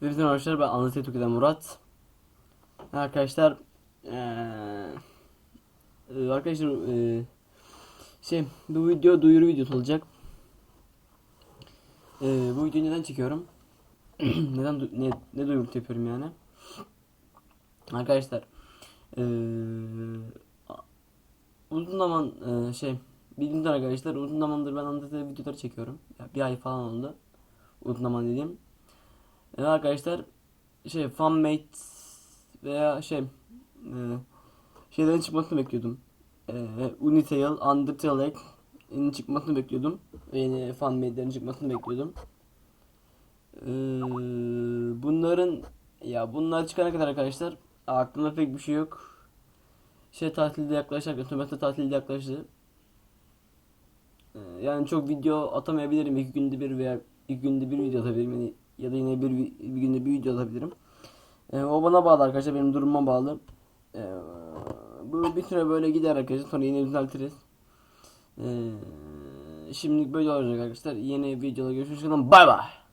Hepinize arkadaşlar ben Anlatı Türkiye'den Murat. Arkadaşlar eee, arkadaşlar eee, şey bu video duyuru videosu olacak. Eee, bu videoyu neden çekiyorum? neden du- ne, ne duyuru yapıyorum yani? Arkadaşlar eee, a- uzun zaman eee, şey bildiğiniz arkadaşlar uzun zamandır ben Anlatı videoları çekiyorum. Bir ay falan oldu. Uzun zaman dediğim. Evet arkadaşlar şey fanmate veya şey e, şeylerin çıkmasını bekliyordum. E, Unitale, Undertale'in çıkmasını bekliyordum. Yeni fanmate'lerin çıkmasını bekliyordum. E, bunların ya bunlar çıkana kadar arkadaşlar aklımda pek bir şey yok. Şey tatilde yaklaşacak, Tümete tatilde yaklaştı. Yani çok video atamayabilirim. iki günde bir veya iki günde bir video atabilirim. Yani ya da yine bir, bir günde bir video atabilirim. Ee, o bana bağlı arkadaşlar. Benim durumuma bağlı. Ee, bu bir süre böyle gider arkadaşlar. Sonra yine düzeltiriz. Ee, şimdilik böyle olacak arkadaşlar. Yeni videoda görüşürüz. Bay bay.